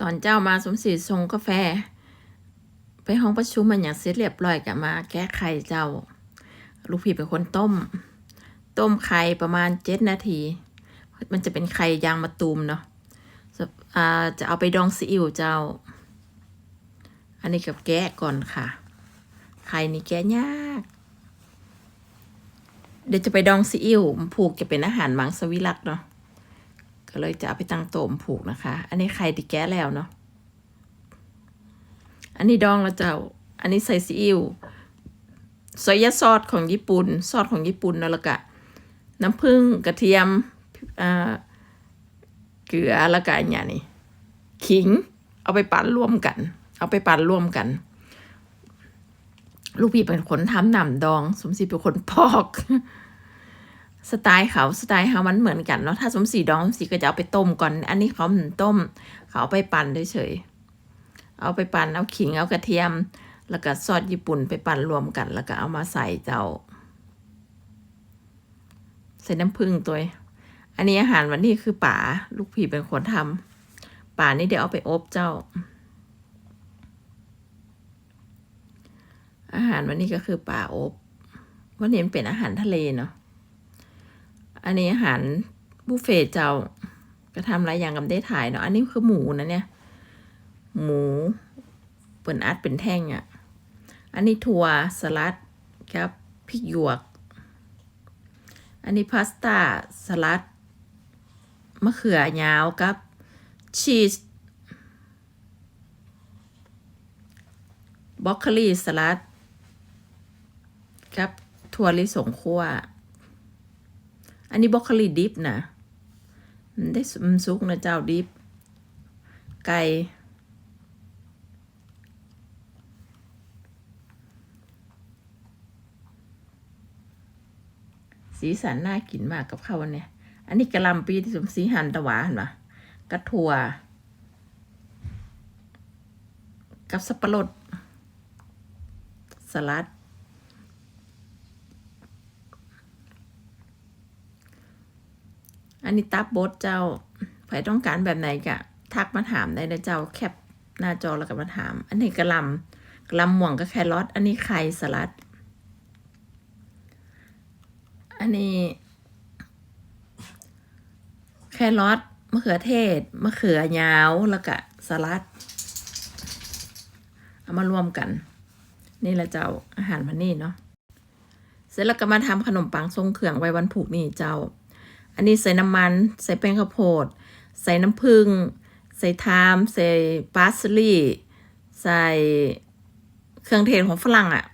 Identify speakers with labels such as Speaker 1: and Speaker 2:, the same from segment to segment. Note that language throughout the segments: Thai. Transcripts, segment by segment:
Speaker 1: ตอนเจ้ามาสมศรีส่งกาแฟ ไปห้องประชุมมันอย่างเสร็จเรียบร้อยกับมาแก้ไขเจ้า ลูกพี่เป็นคนต้ม ต้มไข่ประมาณเจ็ดนาที มันจะเป็นไข่ยางมะตูมเนาะจะจะเอาไปดองซีอิ๊วเจ้า อันนี้กับแกะก่อนค่ะ ไข่นี่แกะยาก เดี๋ยวจะไปดองซีอิ๊วผูกจะเป็นอาหารมังสวิรัตเนาะ ก็เลยจะเอาไปตั้งโต๊ะผูกนะคะ อันนี้ไข่ที่แก้แล้วเนาะ อันนี้ดองแล้วเจ้า อันนี้ใส่ซีอิ๊วซอยาซอสของญี่ปุ่น ซอสของญี่ปุ่นเนาะแล้วก็น้ำผึ้งกระเทียมเกลือแล้วก็อันเนี้ยนี่ขิง เอาไปปั่นร่วมกัน เอาไปปั่นร่วมกัน ลูกพี่เป็นคนทำหนำดอง สมศรีเป็นคนพอก สไตล์เขาสไตล์เขามันเหมือนกันเนาะถ้าสมศรีดองสมศรีก็จะเอาไปต้มก่อน อันนี้เขาเหมือนต้ม เขาเอาไปปั่นเฉยๆเอาไปปั่นเอาขิงเอากระเทียม แล้วก็ซอสญี่ปุ่นไปปั่นรวมกัน แล้วก็เอามาใส่เจ้า ใส่น้ำผึ้งตัวอันนี้อาหารวันนี้คือป่าลูกพี่เป็นคนทำป่านี่เดี๋ยวเอาไปอบเจ้า อาหารวันนี้ก็คือป่าอบวันนี้เป็นอาหารทะเลเนาะ อันนี้อาหารบุฟเฟ่ต์เจ้าก็ทำหลายอย่างกับได้ถ่ายเนาะ อันนี้คือหมูนะเนี่ย หมูเปิ่นอัดเป็นแท่งอะ่ะ อันนี้ถั่วสลัดครับพริกหยวก อันนี้พาสต้าสลัดมะเขือยาวกับชีสบรอกโคลีสลัดกับถั่วลิสงคั่ว อันนี้บรอกโคลีดิฟนะมันได้สมันซุกนะเจ้าดิฟ ไก่ สีสันน่ากินมากกับข้าวเนี้ยอันนี้กระหลำปีที่สมสีหันตะหวาเห็นปะกระถั่ว กับสับปะรดสลัด อันนี้ตับบดเจ้าใครต้องการแบบไหนกะทักมาถามได้นะเจ้าแคปหน้าจอแล้วก็มาถาม อันนี้กระลำกระลำหม่วงกับแครอทอันนี้ไข่สลัด อันนี้ แครอทมะเขือเทศมะเขือยาวแล้วก็สลัด เอามารวมกัน นี่แหละเจ้าอาหารวันนี้เนาะเสร็จแล้วก็มาทำขนมปังทรงเครื่องไว้วันผูกนี่เจ้า อันนี้ใส่น้ำมัน ใส่แป้งข้าวโพด ใส่น้ำผึ้ง ใส่ไทม์ใส่ปาสลีย์ใส่เครื่องเทศของฝรั่งอะ่ะ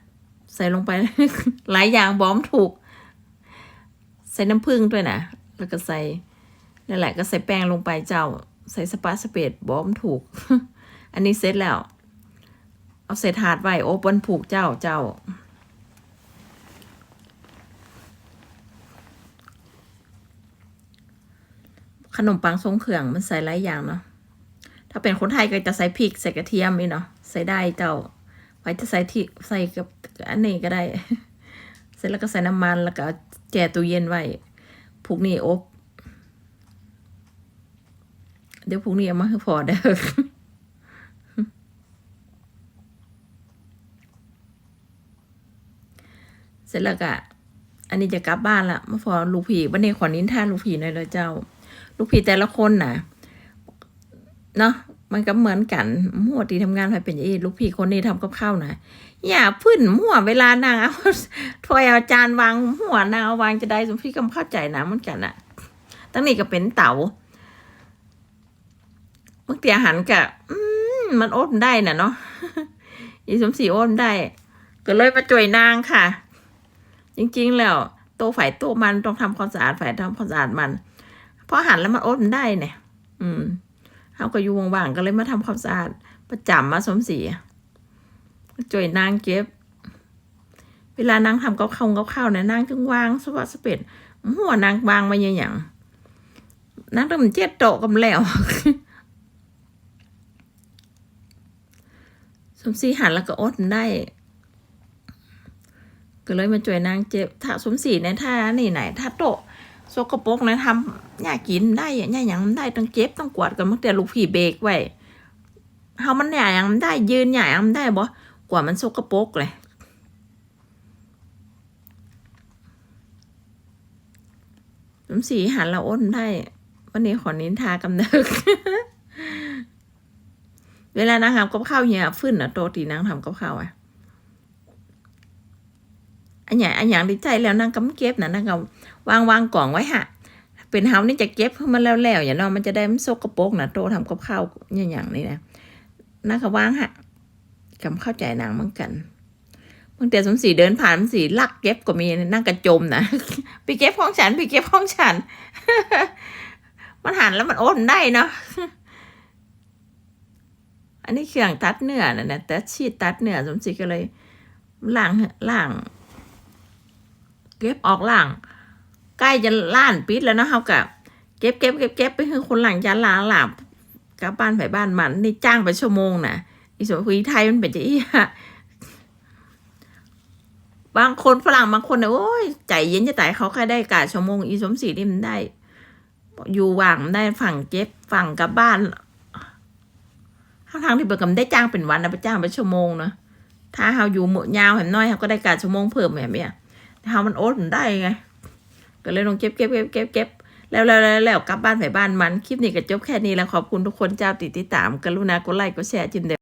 Speaker 1: ใส่ลงไป หลายอย่างบอมถูก ใส่น้ำผึ้งด้วยนะ แล้วก็ใส่นั่นแหละก็ใส่แป้งลงไปเจ้า ใส่สปาสเปดบอมถูก อันนี้เสร็จแล้ว เอาใส่ถาดไว้โอบนผูกเจ้าเจ้า ขนมปังทรงเครื่องมันใส่หลายอย่างเนาะถ้าเป็นคนไทยก็จะใส่พริกใส่กระเทียมนี่เนาะใส่ได้เจ้าไว้จะใส่ที่ใส่กับอันนี้ก็ได้ เสร็จแล้วก็ใส่น้ำมันแล้วก็เอาแจตู้เย็นไว้พรุ่งนี้อบ เดี๋ยวพรุ่งนี้เอามาให้พอเด้อเสร็จแล้วก็อันนี้จะกลับบ้านละมาฟอลูกผีวันนี้ขอนินทาลูกผีหน่อยเลยเจ้า ลูกผีแต่ละคนน่ะเนาะมันก็เหมือนกันมั่วตีทำงานไปเป็นอย่างนี้ลูกผีคนนี้ทำกับข้าวนะอย่าพื้นมั่วเวลานางเอาถ้วยเอาจานวางหัวนางเอาวางจะได้สมพี่กำเข้าใจนะมือนกันอะตั้งนี้ก็เป็นเต๋าบางทีอาหารก็อืมมันอดได้น่ะเนาะอีสมศรีอดได้ ก็เลยมาจ่วยนางค่ะ จริงๆแล้ว โตวฝ่ายตัวมันต้องทำความสะอาดฝ่ายทำความสะอาดมัน พราะหันแล้วมันอดมันได้เนี่ย อืมเขาก็อยู่ว่างๆก็เลยมาทำความสะอาดประจำมาสมศรีจ่วยนางเก็บ เวลานางทำกับข้าวกับข้าวเนี่ยนางจึงวางสวัสดสเปดหัวนางวางมาอย่างนางต้องเจ็ดโตกับแล้วสมศรีหันแล้วก็อดได้ ก็เลยมาช่วยนางเจ็บ ถ้าสมศรีในท่านี่ไหนถ้าโตะ สกปรกนะทำอยากกินได้อะอยาหยังได้ต้องเจ็บต้องกวาดกันตั้งแต่ลูกผีเบรกไว้เฮามันหญ่ยังมันได้ยืนหญ่ยังมันได้บ่กว่ามันสกปรกเลยสมศรีหันละอ้นได้ วันนี้ขอนินทากำเนิดเวลานางทำกับข้าวเฮียฟื้นอะโตตีนางทำกับข้าวอะ อันใหญ่อันอย่างดีใจแล้วนางกำเก็บนะนางก็วางวางกล่องไว้ฮะเป็นเฮานี่จะเก็บให้มันแล้วๆอย่างเนมันจะได้มันสกระโปกนะโตทำกับข้าวอย่างอย่างนี้นะนางก็วางฮะกำเข้าใจนางเหมือนกันบางแต่สมศรีเดินผ่านสมศรีลักเก็บก็มีนั่งกระจมนะไปเก็บของฉันไปเก็บของฉัน มันหันแล้วมันโอนได้เนาะอันนี้เครื่องตัดเนื้อนะนะแต่ชีดตัดเนื้อสมศรีก็เลยล่างล่าง เก็บออกหล่างใกล้จะล้านปิดแล้วนาะเฮากับเก็บเก็บเก็บเก็บไปคือคนหลังจานลาหลับกลับบ้านไปบ้านมันนี่จ้างไปชั่วโมงนะอีสวนคุยไทยมันเป็นจะอีอะบางคนฝรั่งบางคนเนี่ยโอ้ยใจเย็นจะตายเขาแค่ได้กาชั่วโมง อีสมศรีนี่มันได้ อยู่ว่างมันได้ฝั่งเก็บฝั่งกลับบ้านทั้งทางที่เบิกกับได้จ้างเป็นวันนะไปจ้างไปชั่วโมงเนาะถ้าเฮาอยู่หมดยาวเห็นน้อยเฮาก็ได้กาชั่วโมงเพิ่มแบบเนี้ย เฮามันโอ๊ตมันได้ไง ก็เลยลงเก็บเก็บเก็บเก็บเก็บแล้วแล้วแล้วแล้วกลับบ้านไปบ้านมัน คลิปนี้ก็จบแค่นี้แล้วขอบคุณทุกคนเจ้าติดติดตาม กรุณากดไลค์กดแชร์จินเด